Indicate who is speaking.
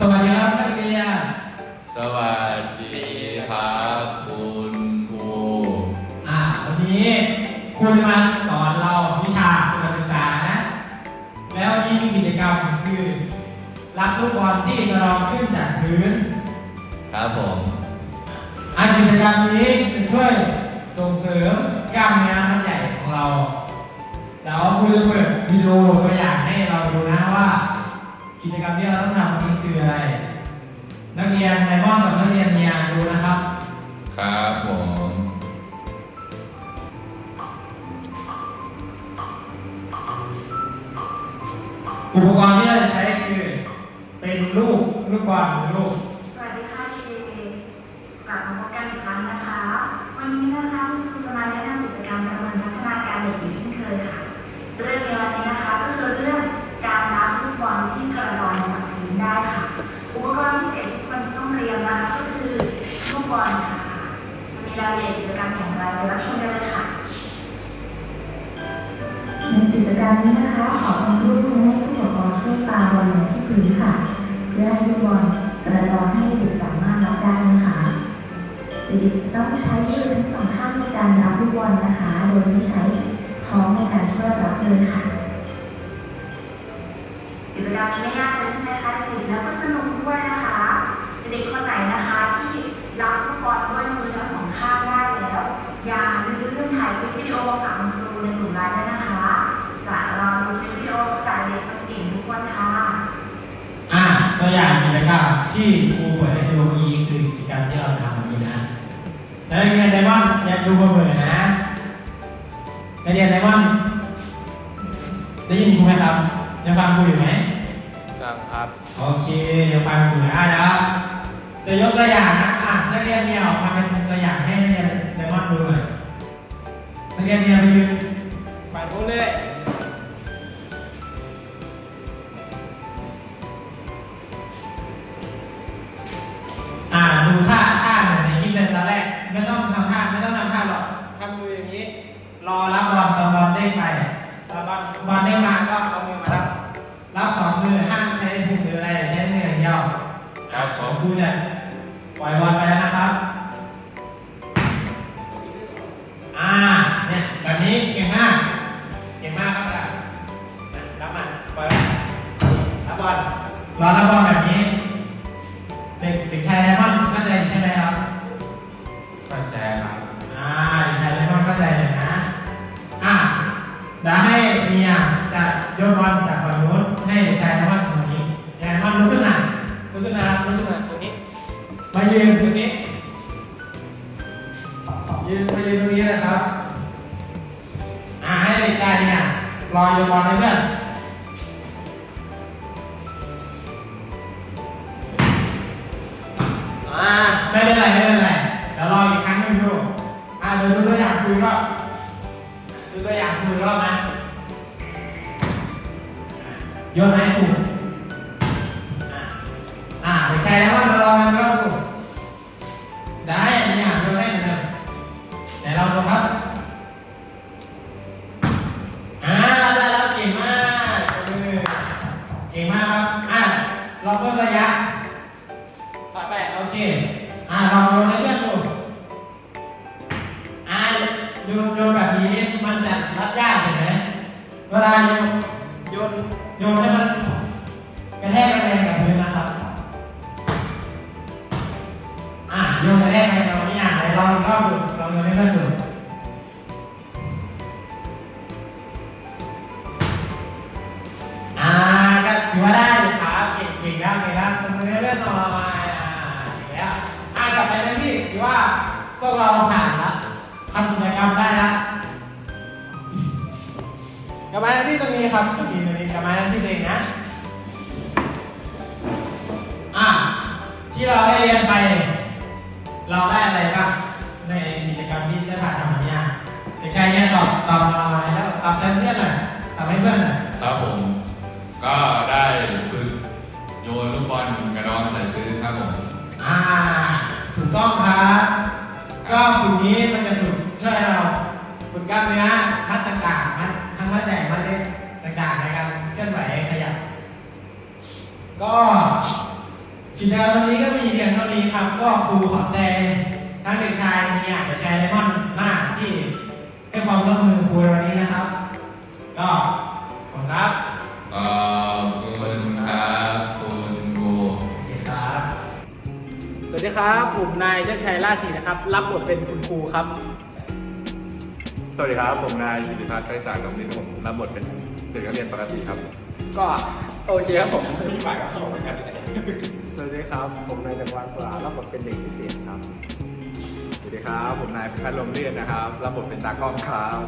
Speaker 1: สวัสดีครับนักเรียน
Speaker 2: สวัสดีครับคุณครู
Speaker 1: อ่าวันนี้ครูจะมาสอนเราวิชาสุขศึกษานะ แล้ววันนี้มีกิจกรรมคือรับลูกบอลที่กระรองขึ้นจากพื้น
Speaker 2: ครับผม
Speaker 1: อ่ากิจกรรมนี้จะช่วยส่งเสริมกล้ามเนื้อมัดใหญ่ของเราแล้วครูจะเปิดวิดีโอตัวอย่างให้เราดูนะว่า กิจกรรมที่เราต้องทำวันนี้ คืออะไร นักเรียนไนมอนกับนักเรียนเนียดูนะครับ
Speaker 2: ครับผม
Speaker 1: อุปกรณ์ที่เราจะใช้คือ เป็นลูกลูกบอลหรือลูก
Speaker 3: สวัสดีค่ะเด็กๆกลับมาพบกันอีกครั้งนะคะ รับชมกันเลยค่ะ
Speaker 4: ในกิจกรรมนี้นะคะ ขอความร่วมมือให้ผู้ปกครองช่วยปาบอลลงที่พื้นค่ะ เพื่อให้ลูกบอลกระดอนให้เด็กสามารถรับได้นะคะเด็กๆจะต้องใช้มือทั้งสองข้างในการรับลูกบอลนะคะ โดยไม่ใช้ท้องในการช่วยรับเลยค่ะ
Speaker 3: กิจกรรมนี้ไม่ยากเลยใช่ไหมคะเด็กๆแล้วก็สนุกด้วยนะคะ เด็กๆคนไหนนะคะที่รับลูกบอลด้วยมือทั้งสองข้างได้แล้ว อย่าลืมถ่ายคลิปวิดีโอฝากคุณครูในกลุ่มไลน์ด้วยนะคะ จะรอดูคลิปวิดีโอจากเด็กคนเก่งทุกคนค่ะ
Speaker 1: อ่าตัว อย่างกิจกรรมที่ครูเปิดให้ดูเมื่อกี้คือกิจกรรมที่เราทำวันนี้นะแล้วนักเรียนไดมอนด์อยากดูมาเปิดนะนักเรียนไดมอนด์ได้ยินครูไหมครับยังฟังครูอยู่ไหม
Speaker 2: ทราบครับ
Speaker 1: โอเคยังฟังครูอยู่อะเดี๋ยวจะยกตัวอย่างนะอะนักเรียนเนี่ยออกมาเป็นตัวอย่างให้นักเรียนไดมอนด์ดูหน่อยนักเรียนเนี่ยไปยืน ไม่ต้องทำท่าไม่ต้องทำท่าหรอกทำมืออย่างนี้ รอรับบอลตอนบอลเด้งไปตอนบอลบอลเด้งมาก็เอามือมารับรับสองมือห้ามใช้พุงหรืออะไรใช้มืออย่างเดียว
Speaker 2: ครับผ
Speaker 1: ขอ
Speaker 2: ม
Speaker 1: ครูจะปล่อยบอลไป มายืนตรงนี้ ยืนมายืนตรงนี้นะครับ อ่าให้เด็กชายเนี่ยรอโยนบอลให้เพื่อนอ่าไม่เป็นไรไม่เป็นไรเดี๋ยวรออีกครั้งหนึ่งดูอ่าเดี๋ยวดูตัวอย่างฟูลรอบดูตัวอย่างฟูลรอบนะโยนให้ถูกอ่าอ่าเด็กชายแล้วก็มารอ ก่งมากครับ อ่าลองเพิ่มระยะปะแปะโอเค อ่าลองโยนให้เพื่อนดูอ่าโยนโยนแบบนี้มันจะรับยากเห็นไหมเวลาโยนโยนโยนให้มันกระแทกแรงๆกับพื้นนะครับ อ่าโยนกระแทกแรงๆกับนี้อะไหนลองอีกรอบดูลองโยนให้เพื่อนดู เราผ่านละทำกิจกรรมได้ละกลับมาหน้าที่ตรงนี้ครับตรงนี้ตรงนี้กลับมาหน้าที่ตัวเองนะอ่าที่เราได้เรียนไป เราได้อะไรบ้างในกิจกรรมที่ได้ผ่านทำวันเนี้ยเด็กชายเนี่ยตอบตอบมาหน่อยแล้วตอบแทนเพื่อนหน่อยตอบให้เพื่อนหน่อย
Speaker 2: ครับผมก็ได้ฝึกโยนลูกบอลกระดองใส่พื้นครับผม
Speaker 1: อ่าถูกต้องครับ ก็ฝึกนี้มันจะฝึกช่วยเราฝึกกล้ามเนื้อมัดต่างๆมัดทั้งมัดใหญ่มัดเล็กต่างๆในการเคลื่อนไหวขยับ ก็กิจกรรมวันนี้ก็มีเพียงเท่านี้ครับ ก็ครูขอบใจทั้งเด็กชายมีอะเด็กชายไดมอนมากที่ให้ความร่วมมือครูวันนี้นะครับ ก็ขอบคุณครับ ครับผมนายเชิดชัยล่าศรีนะครับ รับบทเป็นคุณครูครับ
Speaker 5: สวัสดีครับ ผมนายกิติพัฒน์ไพศาลกับนินผมรับบทเป็นเด็กนักเรียนปกติครับ
Speaker 1: ก็โอเคครับผม
Speaker 5: มีฝ่ายกับเขาเหมือนกัน
Speaker 6: สวัสดีครับ ผมนายจักรวาลปลารับบทเป็นเด็กพิเศษครับ
Speaker 5: สวัสดีครับ ผมนายพิพัฒน์ลมเรียนนะครับ รับบทเป็นตากล้องครับ